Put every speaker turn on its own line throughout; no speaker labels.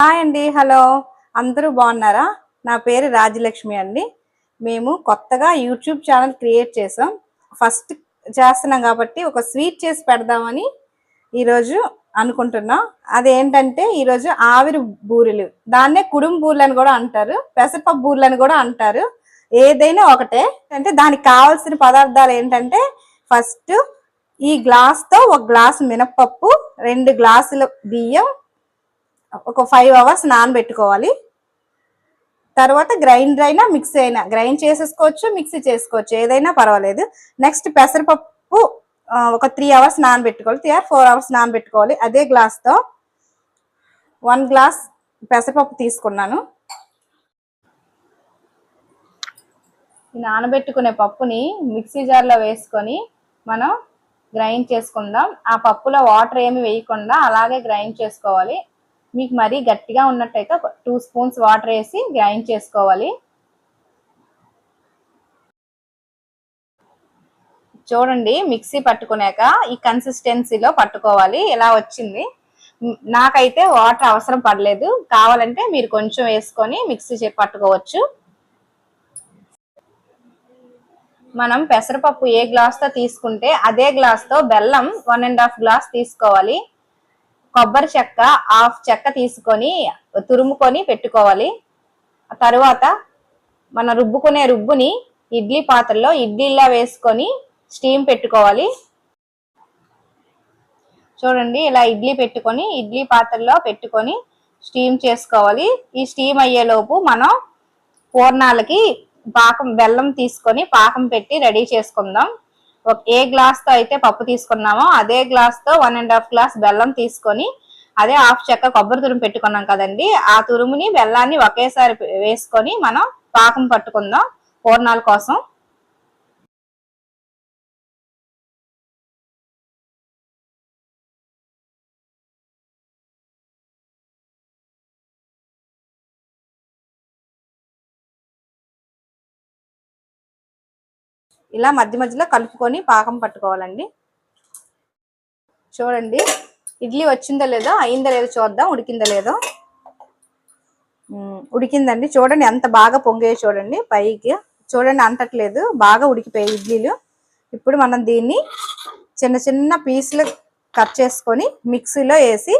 Hi అండి hello. అందరూ బాగున్నారా? నా పేరు రాజలక్ష్మి అండి. మేము కొత్తగా యూట్యూబ్ ఛానల్ క్రియేట్ చేసాం. ఫస్ట్ చేస్తున్నాం కాబట్టి ఒక స్వీట్ చేసి పెడదామని ఈరోజు అనుకుంటున్నాం. అదేంటంటే ఈరోజు ఆవిరి బూరెలు. దాన్నే కుడుం బూరెలు అని కూడా అంటారు పెసరపప్పు బూరెలు అని కూడా అంటారు. ఏదైనా ఒకటే. అంటే దానికి కావాల్సిన పదార్థాలు ఏంటంటే ఫస్ట్ ఈ గ్లాస్తో ఒక గ్లాస్ మినప్పప్పు రెండు గ్లాసుల బియ్యం ఒక ఫైవ్ అవర్స్ నానబెట్టుకోవాలి. తర్వాత గ్రైండర్ అయినా మిక్సీ అయినా గ్రైండ్ చేసేసుకోవచ్చు మిక్సీ చేసుకోవచ్చు ఏదైనా పర్వాలేదు. నెక్స్ట్ పెసరపప్పు ఒక త్రీ అవర్స్ నానబెట్టుకోవాలి. త్రీ ఆర్ ఫోర్ అవర్స్ నానబెట్టుకోవాలి. అదే గ్లాస్తో వన్ గ్లాస్ పెసరపప్పు తీసుకున్నాను. నానబెట్టుకునే పప్పుని మిక్సీ జార్లో వేసుకొని మనం గ్రైండ్ చేసుకుందాం. ఆ పప్పులో వాటర్ ఏమి వేయకుండా అలాగే గ్రైండ్ చేసుకోవాలి. మీకు మరీ గట్టిగా ఉన్నట్టయితే ఒక టూ స్పూన్స్ వాటర్ వేసి గ్రైండ్ చేసుకోవాలి. చూడండి మిక్సీ పట్టుకున్నాక ఈ కన్సిస్టెన్సీలో పట్టుకోవాలి. ఇలా వచ్చింది? నాకైతే వాటర్ అవసరం పడలేదు. కావాలంటే మీరు కొంచెం వేసుకొని మిక్సీ పట్టుకోవచ్చు. మనం పెసరపప్పు ఏ గ్లాస్తో తీసుకుంటే అదే గ్లాస్తో బెల్లం వన్ అండ్ హాఫ్ గ్లాస్ తీసుకోవాలి. కొబ్బరి చెక్క హాఫ్ చెక్క తీసుకొని తురుముకొని పెట్టుకోవాలి. తరువాత మన రుబ్బుకునే రుబ్బుని ఇడ్లీ పాత్రలో ఇడ్లీలా వేసుకొని స్టీమ్ పెట్టుకోవాలి. చూడండి ఇలా ఇడ్లీ పెట్టుకొని ఇడ్లీ పాత్రలో పెట్టుకొని స్టీమ్ చేసుకోవాలి. ఈ స్టీమ్ అయ్యేలోపు మనం పూర్ణాలకి పాకం బెల్లం తీసుకొని పాకం పెట్టి రెడీ చేసుకుందాం. ఏ గ్లాస్తో అయితే పప్పు తీసుకున్నామో అదే గ్లాస్తో వన్ అండ్ హాఫ్ గ్లాస్ బెల్లం తీసుకొని అదే హాఫ్ చెక్క కొబ్బరి తురుము పెట్టుకున్నాం కదండి. ఆ తురుముని బెల్లాన్ని ఒకేసారి వేసుకొని మనం పాకం పట్టుకుందాం. పూర్ణాల కోసం. ఇలా మధ్య మధ్యలో కలుపుకొని పాకం పట్టుకోవాలండి. చూడండి ఇడ్లీ వచ్చిందో లేదో అయిందో లేదో చూద్దాం ఉడికిందో లేదో. ఉడికిందండి. చూడండి ఎంత బాగా పొంగే చూడండి పైకి. చూడండి అంటట్లేదు బాగా ఉడికిపోయాయి ఇడ్లీలు. ఇప్పుడు మనం దీన్ని చిన్న చిన్న పీసులు కట్ చేసుకొని మిక్సీలో వేసి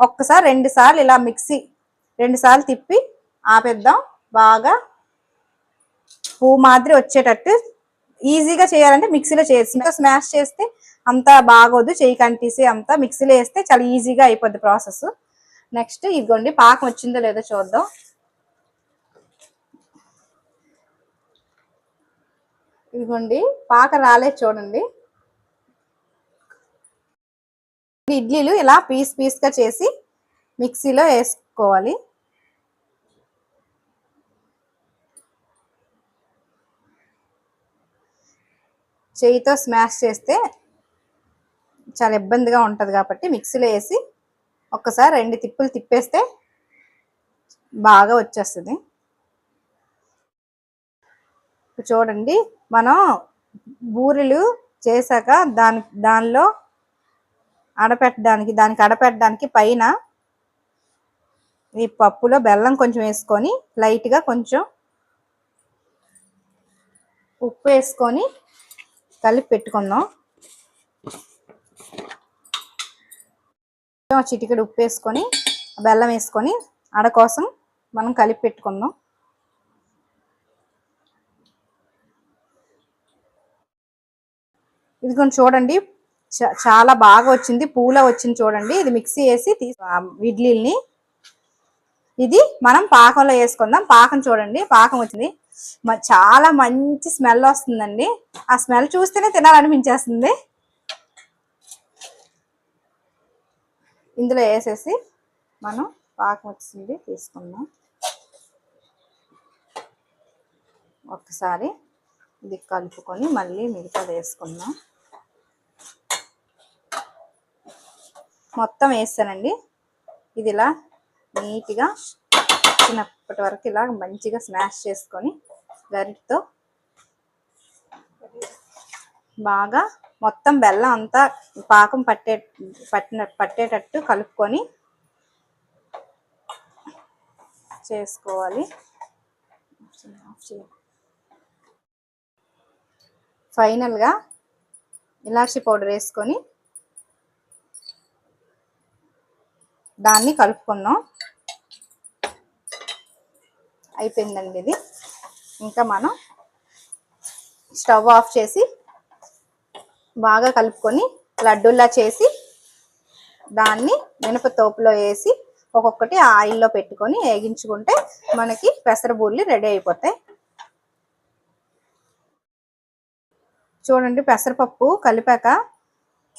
ఒక్కసారి రెండు సార్లు ఇలా మిక్సీ రెండు సార్లు తిప్పి ఆపేద్దాం. బాగా పువ్వు మాదిరి వచ్చేటట్టు ఈజీగా చేయాలంటే మిక్సీలో చేసి ఇంకా స్మాష్ చేస్తే అంత బాగోదు. చేయి కంటీసి అంతా మిక్సీలో వేస్తే చాలా ఈజీగా అయిపోద్ది ప్రాసెస్. నెక్స్ట్ ఇదిగోండి పాకం వచ్చిందో లేదో చూద్దాం. ఇదిగోండి పాక రాలేదు చూడండి. ఇడ్లీలు ఇలా పీస్ పీస్గా చేసి మిక్సీలో వేసుకోవాలి. చేయితో స్మాష్ చేస్తే చాలా ఇబ్బందిగా ఉంటుంది కాబట్టి మిక్సీలో వేసి ఒక్కసారి రెండు తిప్పులు తిప్పేస్తే బాగా వచ్చేస్తుంది. చూడండి మనం బూరెలు చేశాక దాని దానిలో అడపెట్టడానికి దానికి అడపెట్టడానికి పైన ఈ పప్పులో బెల్లం కొంచెం వేసుకొని లైట్గా కొంచెం ఉప్పు వేసుకొని కలిపి పెట్టుకుందాం. చిటికెడు ఉప్పు వేసుకొని బెల్లం వేసుకొని అడ కోసం మనం కలిపి పెట్టుకుందాం. ఇది కొంచెం చూడండి చ- చాలా బాగా వచ్చింది పూల వచ్చింది చూడండి. ఇది మిక్సీ వేసి తీసు ఇడ్లీని ఇడ్లీల్ని. ఇది మనం పాకంలో వేసుకుందాం. పాకం చూడండి పాకం వచ్చింది. చాలా మంచి స్మెల్ వస్తుందండి. ఆ స్మెల్ చూస్తేనే తినాలనిపించేస్తుంది. ఇందులో వేసేసి మనం పాకం వచ్చింది తీసుకుందాం. ఒక్కసారి ఇది కలుపుకొని మళ్ళీ మిగతాది వేసుకుందాం. మొత్తం వేస్తానండి. ఇది ఇలా నీట్గా చిన్నప్పటి వరకు ఇలా మంచిగా స్మాష్ చేసుకొని గరిటతో బాగా మొత్తం బెల్లం అంతా పాకం పట్టే పట్టిన పట్టేటట్టు కలుపుకొని చేసుకోవాలి. ఫైనల్గా ఇలాచి పౌడర్ వేసుకొని దాన్ని కలుపుకున్నాం. అయిపోయిందండి ఇది. ఇంకా మనం స్టవ్ ఆఫ్ చేసి బాగా కలుపుకొని లడ్డూల్లా చేసి దాన్ని మినపతోపులో వేసి ఒక్కొక్కటి ఆయిల్లో పెట్టుకొని వేగించుకుంటే మనకి పెసరబూర్లు రెడీ అయిపోతాయి. చూడండి పెసరపప్పు కలిపాక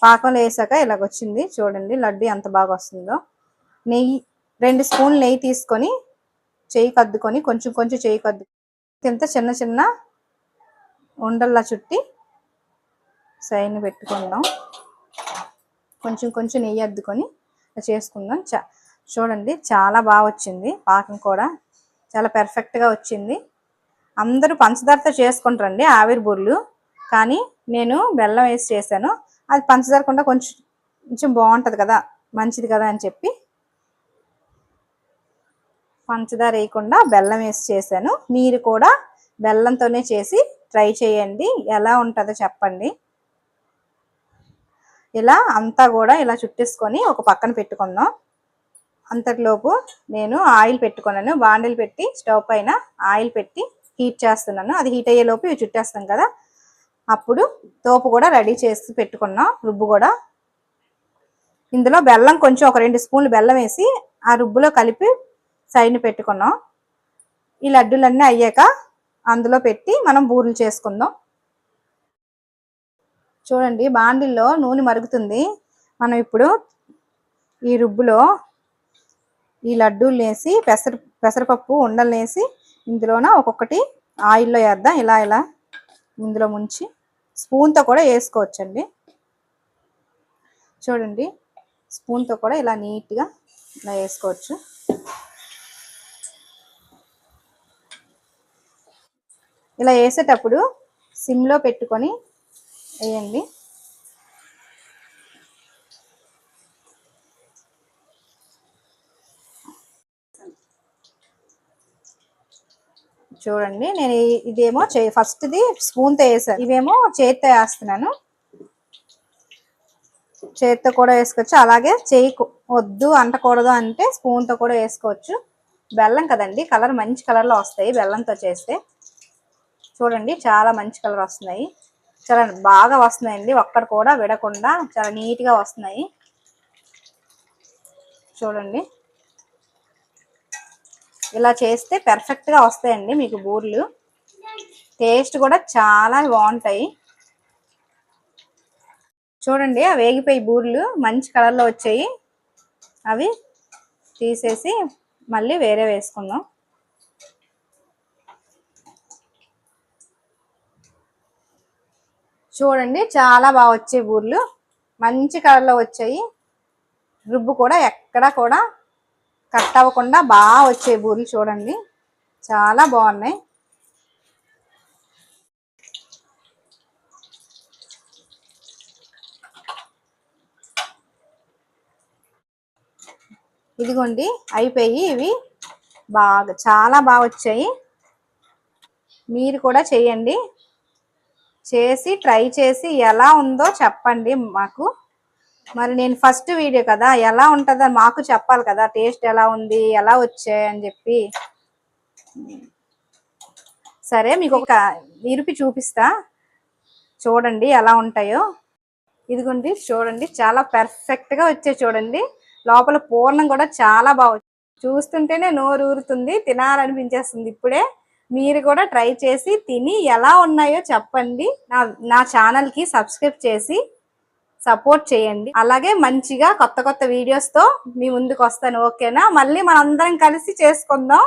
పాకంలో వేసాక ఇలాగొచ్చింది. చూడండి లడ్డు ఎంత బాగా వస్తుందో. నెయ్యి రెండు స్పూన్లు నెయ్యి తీసుకొని చేయి కద్దుకొని కొంచెం కొంచెం చేయి కద్దు ఇంత చిన్న చిన్న ఉండల్లా చుట్టి సైన్ పెట్టుకుందాం. కొంచెం కొంచెం నెయ్యి అద్దుకొని చేసుకుందాం. చా చూడండి చాలా బాగా వచ్చింది పాకం కూడా. చాలా పెర్ఫెక్ట్గా వచ్చింది. అందరూ పంచదారతో చేసుకుంటారండి ఆవిరి బుర్లు. కానీ నేను బెల్లం వేసి చేశాను. అది పంచదార కొంచెం కొంచెం బాగుంటుంది కదా మంచిది కదా అని చెప్పి పంచదార వేయకుండా బెల్లం వేసి చేశాను. మీరు కూడా బెల్లంతోనే చేసి ట్రై చేయండి. ఎలా ఉంటుందో చెప్పండి. ఇలా అంతా కూడా ఇలా చుట్టేసుకొని ఒక పక్కన పెట్టుకుందాం. అంతటిలోపు నేను ఆయిల్ పెట్టుకున్నాను. బాండిల్ పెట్టి స్టవ్ పైన ఆయిల్ పెట్టి హీట్ చేస్తున్నాను. అది హీట్ అయ్యేలోపు ఇవి చుట్టేస్తాం కదా. అప్పుడు తోపు కూడా రెడీ చేసి పెట్టుకున్నాం. రుబ్బు కూడా. ఇందులో బెల్లం కొంచెం ఒక రెండు స్పూన్లు బెల్లం వేసి ఆ రుబ్బులో కలిపి సైడ్ పెట్టుకున్నాం. ఈ లడ్డూలన్నీ అయ్యాక అందులో పెట్టి మనం బూరెలు చేసుకుందాం. చూడండి బాండిల్లో నూనె మరుగుతుంది. మనం ఇప్పుడు ఈ రుబ్బులో ఈ లడ్డూలు వేసి పెసర పెసరపప్పు ఉండలు వేసి ఇందులోన ఒక్కొక్కటి ఆయిల్లో వేద్దాం. ఇలా ఇలా ఇందులో ముంచి స్పూన్తో కూడా వేసుకోవచ్చండి. చూడండి స్పూన్తో కూడా ఇలా నీట్గా ఇలా వేసుకోవచ్చు. ఇలా వేసేటప్పుడు సిమ్లో పెట్టుకొని వేయండి. చూడండి నేను ఇదేమో ఫస్ట్ది స్పూన్తో వేసాను. ఇవేమో చేత్తో వేస్తున్నాను. చేత్తో కూడా వేసుకోవచ్చు. అలాగే చేయి వద్దు అంటకూడదు అంటే స్పూన్తో కూడా వేసుకోవచ్చు. బెల్లం కదండి కలర్ మంచి కలర్లో వస్తాయి బెల్లంతో చేస్తే. చూడండి చాలా మంచి కలర్ వస్తున్నాయి. చాలా బాగా వస్తున్నాయండి. ఒక్కడ కూడా విడకుండా చాలా నీట్గా వస్తున్నాయి. చూడండి. ఇలా చేస్తే పెర్ఫెక్ట్గా వస్తాయండి మీకు బూర్లు. టేస్ట్ కూడా చాలా బాగుంటాయి. చూడండి ఆ వేగిపోయి బూర్లు మంచి కలర్లో వచ్చాయి. అవి తీసేసి మళ్ళీ వేరే వేసుకుందాం. చూడండి చాలా బాగా వచ్చాయి బూర్లు. మంచి కలర్లో వచ్చాయి. రుబ్బు కూడా ఎక్కడ కూడా కట్ అవ్వకుండా బాగా వచ్చాయి బూర్లు చూడండి. చాలా బాగున్నాయి. ఇదిగోండి అయిపోయి ఇవి బాగా చాలా బాగా వచ్చాయి. మీరు కూడా చేయండి చేసి ట్రై చేసి ఎలా ఉందో చెప్పండి మాకు. మరి నేను ఫస్ట్ వీడియో కదా ఎలా ఉంటుందో మాకు చెప్పాలి కదా టేస్ట్ ఎలా ఉంది ఎలా వచ్చాయని చెప్పి. సరే మీకు ఒక ఇరిపి చూపిస్తా. చూడండి ఎలా ఉంటాయో. ఇదిగోండి చూడండి చాలా పెర్ఫెక్ట్గా వచ్చాయి చూడండి. లోపల పూర్ణం కూడా చాలా బాగా చూస్తుంటేనే నోరు ఊరుతుంది తినాలనిపించేస్తుంది ఇప్పుడే. మీరు కూడా ట్రై చేసి తిని ఎలా ఉన్నాయో చెప్పండి. నా నా ఛానల్కి సబ్స్క్రైబ్ చేసి సపోర్ట్ చేయండి. అలాగే మంచిగా కొత్త కొత్త వీడియోస్తో మీ ముందుకు వస్తాను ఓకేనా? మళ్ళీ మనందరం కలిసి చేసుకుందాం.